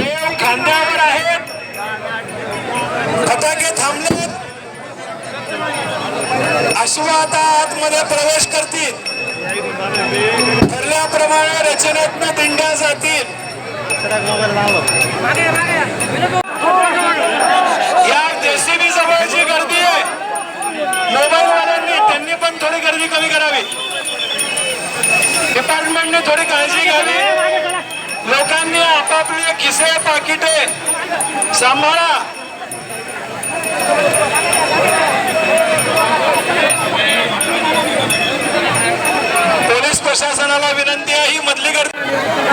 देव खांद्यावर आहेत फटाके थांबलेत अश्व आता आतमध्ये प्रवेश करतील. ठरल्याप्रमाणे रचनात्मक दिंड्या जातील. या जेसीबी जवळ जी गर्दी आहे मोबाईलवाल्यांनी त्यांनी पण थोडी गर्दी कमी करावी. डिपार्टमेंटने थोडी काळजी घ्यावी. लोकांनी आपापले खिसे पाकिटे सांभाळा. पोलीस प्रशासनाला विनंती आहे ही मधली गर्दी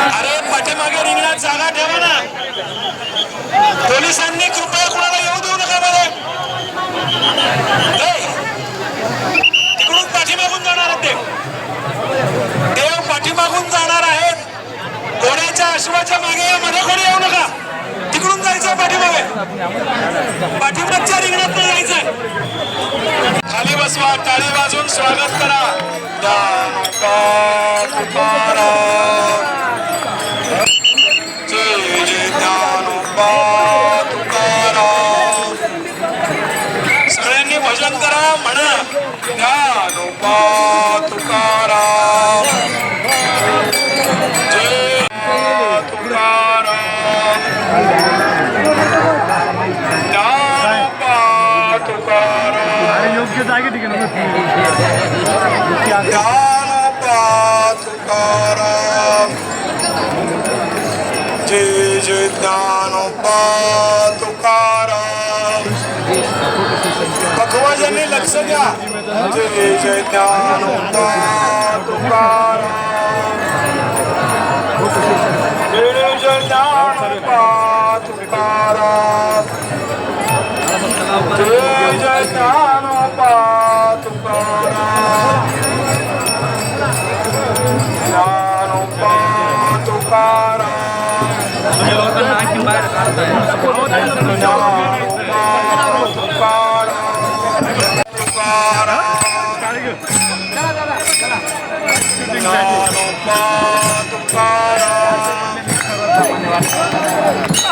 अरे पाठीमागे रिंगणात जागा ठेवा ना. पोलिसांनी कृपया पाठिंबाच्या रिंगणात जायचंय. खाली बसवा टाळी वाजून स्वागत करा. सगळ्यांनी भजन करा म्हणा. ज्ञानोबा तुकाराम तुकाराम योग्य जागे ठिकाणी तुकाराम जय जय ज्ञानोबा तुकाराम पखवाजांनी लक्ष द्या. जय जय ज्ञानोबा तुकाराम. जय जय ज्ञानोबा तुकाराम ज्ञानोबा तुकाराम ज्ञानोबा तुकाराम तुकाराम ज्ञानोबा तुकाराम ज्ञानोबा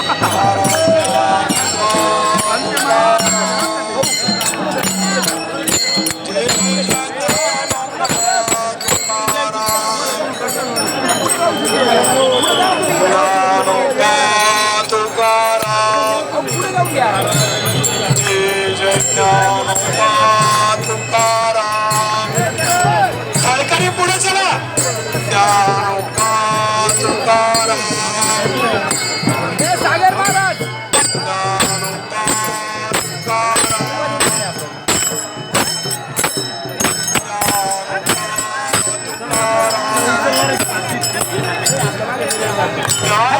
तुकाराम खालकरी पुढे चला. ज्ञानोबा तुकाराम सागर महाराज ज्ञानोबा तुकाराम थांबा थांबा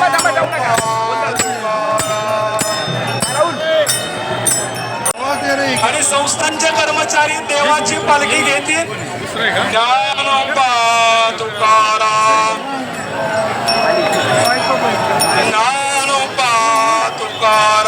संस्थांचे कर्मचारी देवाची पालखी घेतील. Dnyanoba Tukaram Dnyanoba Tukaram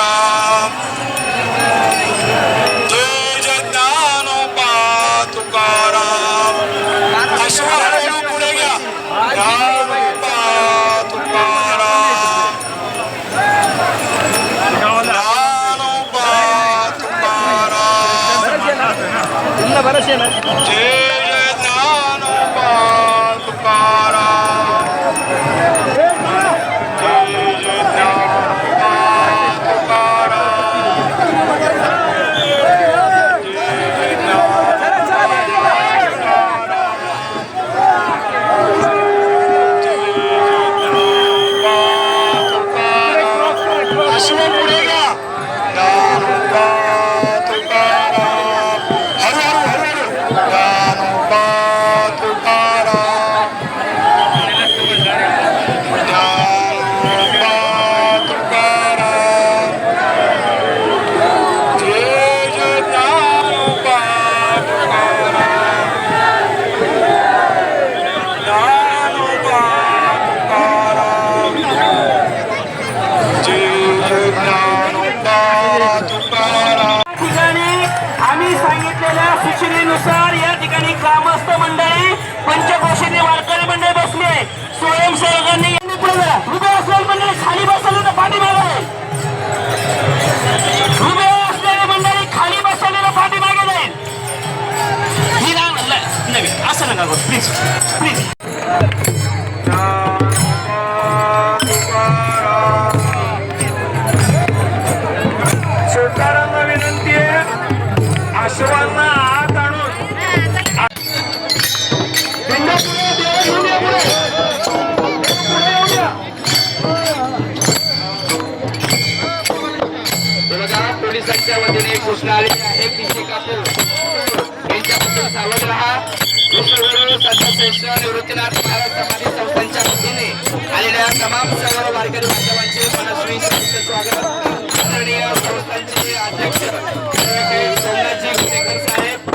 parabéns sim. Né? सांगा प्लीज विनंती आहे. आश्रमांना आत पोलिसांच्या वतीने सूचना आलेली आहे की शेकापूर यांच्यापासून सावध राहा. निवृत्तीनाथ महाराज समाधी संस्थांच्या वतीने आलेल्या तमाम सर्व वारकरी बांधवांचे मनस्वी स्वागत आदरणीय संस्थांचे अध्यक्ष सोमनाथजी साहेब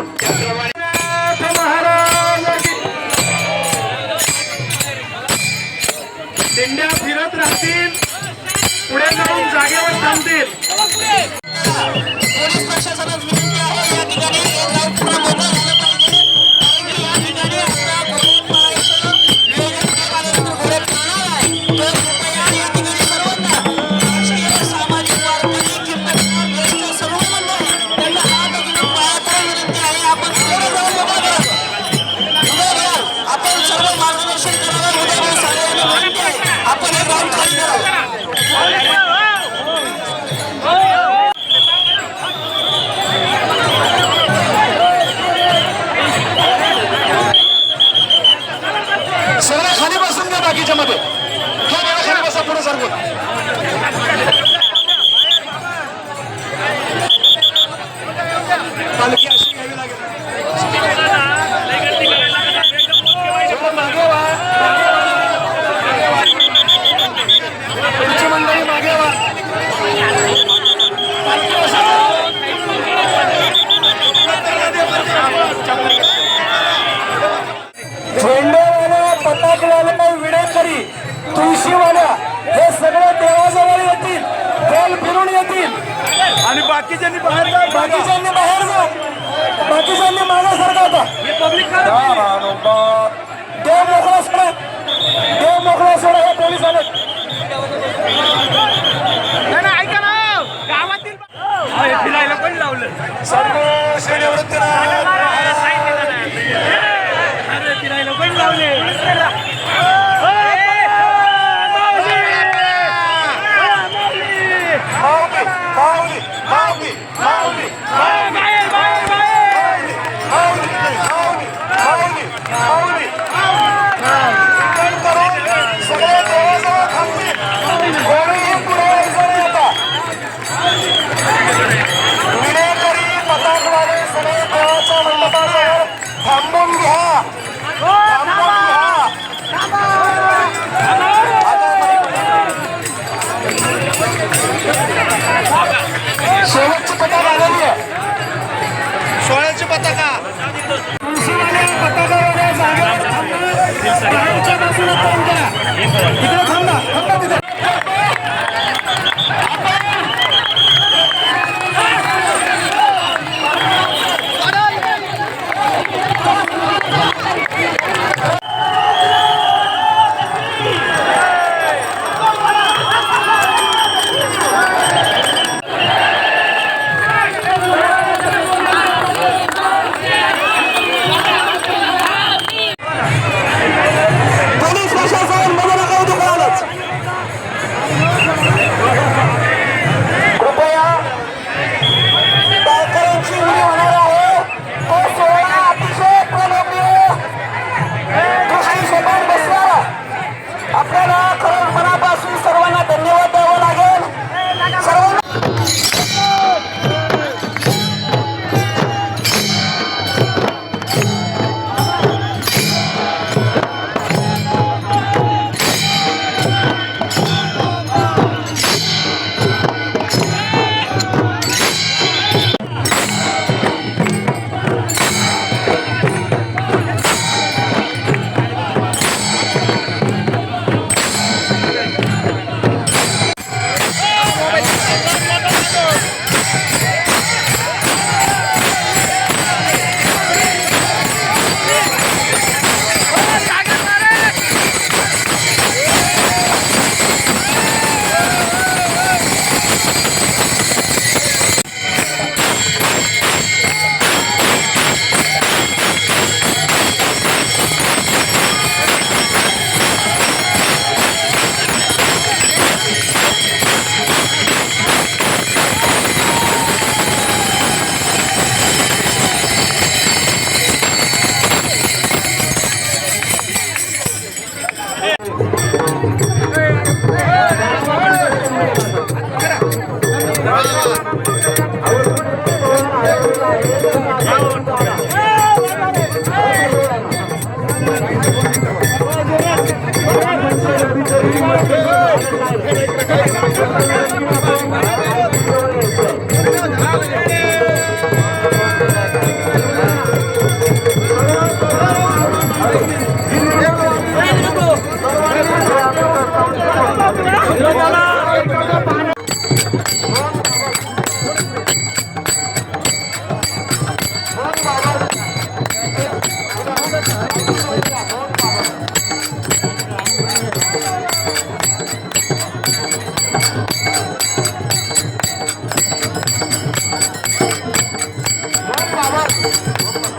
পুলিশ অনেক Vamos lá.